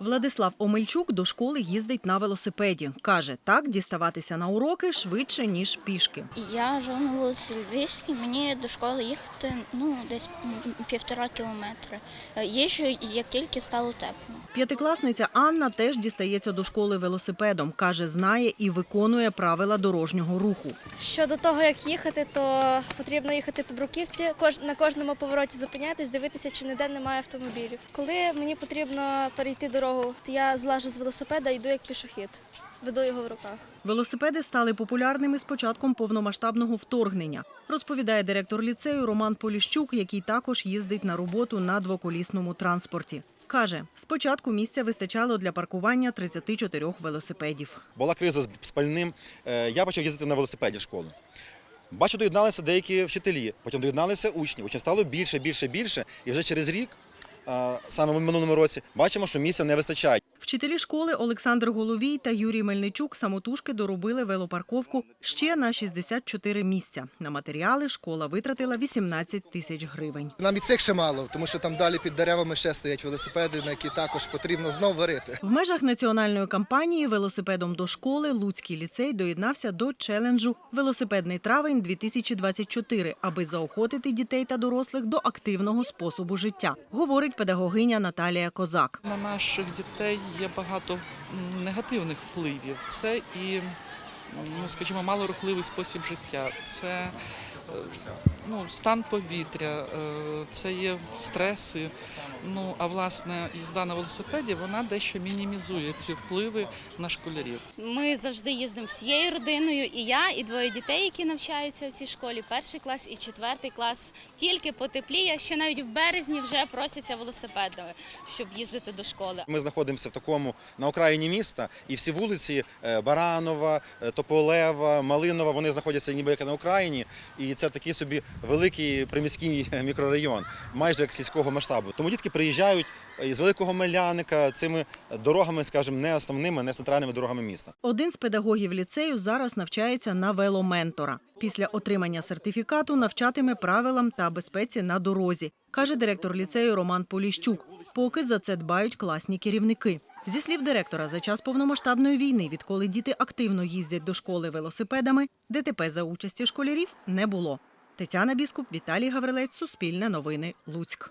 Владислав Омельчук до школи їздить на велосипеді. Каже, так діставатися на уроки швидше, ніж пішки. Я живу на вулиці Львівській, мені до школи їхати ну, десь півтора кілометри. Е, Їжджу, як тільки стало тепло. П'ятикласниця Анна теж дістається до школи велосипедом. Каже, знає і виконує правила дорожнього руху. Щодо того, як їхати, то потрібно їхати по бруківці, на кожному повороті зупинятись, дивитися, чи ніде немає автомобілів. Коли мені потрібно перейти дорогу, то я злажу з велосипеда і йду як пішохід. Веду його в руках. Велосипеди стали популярними з початком повномасштабного вторгнення, розповідає директор ліцею Роман Поліщук, який також їздить на роботу на двоколісному транспорті. Каже, спочатку місця вистачало для паркування 34 велосипедів. була криза з з пальним. Е, Я почав їздити на велосипеді в школу. Бачу, доєдналися деякі вчителі, потім доєдналися учні. Учнів стало більше, більше, більше. І вже через рік, саме в минулому році, бачимо, що місця не вистачає. Вчителі школи Олександр Головій та Юрій Мельничук самотужки доробили велопарковку ще на 64 місця. На матеріали школа витратила 18 тисяч гривень. Нам і цих ще мало, тому що там далі під деревами ще стоять велосипеди, на які також потрібно знов варити. В межах національної кампанії велосипедом до школи Луцький ліцей доєднався до челенджу Велосипедний травень 2024 аби заохотити дітей та дорослих до активного способу життя, говорить педагогиня Наталія Козак. На наших дітей є багато негативних впливів. Це і, ну, скажімо, малорухливий спосіб життя, це е, ну, стан повітря, е, це є стреси. Ну, а власне, їзда на велосипеді вона дещо мінімізує ці впливи на школярів. Ми завжди їздимо всією родиною, і я, і двоє дітей, які навчаються в цій школі, перший клас і четвертий клас. Тільки потепліє, ще навіть в березні вже просяться велосипеди, щоб їздити до школи. Ми знаходимося в такому на окраїні міста, і всі вулиці е, Баранова, е, Тополева, Малинова, вони знаходяться ніби як на окраїні. І це такий собі великий приміський мікрорайон, майже як сільського масштабу. Тому дітки приїжджають із великого меляника цими дорогами, скажімо, не основними, не центральними дорогами міста. Один з педагогів ліцею зараз навчається на веломентора. Після отримання сертифікату навчатиме правилам та безпеці на дорозі, каже директор ліцею Роман Поліщук. Поки за це дбають класні керівники. Зі слів директора, за час повномасштабної війни, відколи діти активно їздять до школи велосипедами, ДТП за участі школярів не було. Тетяна Біскуп, Віталій Гаврилець, Суспільне новини, Луцьк.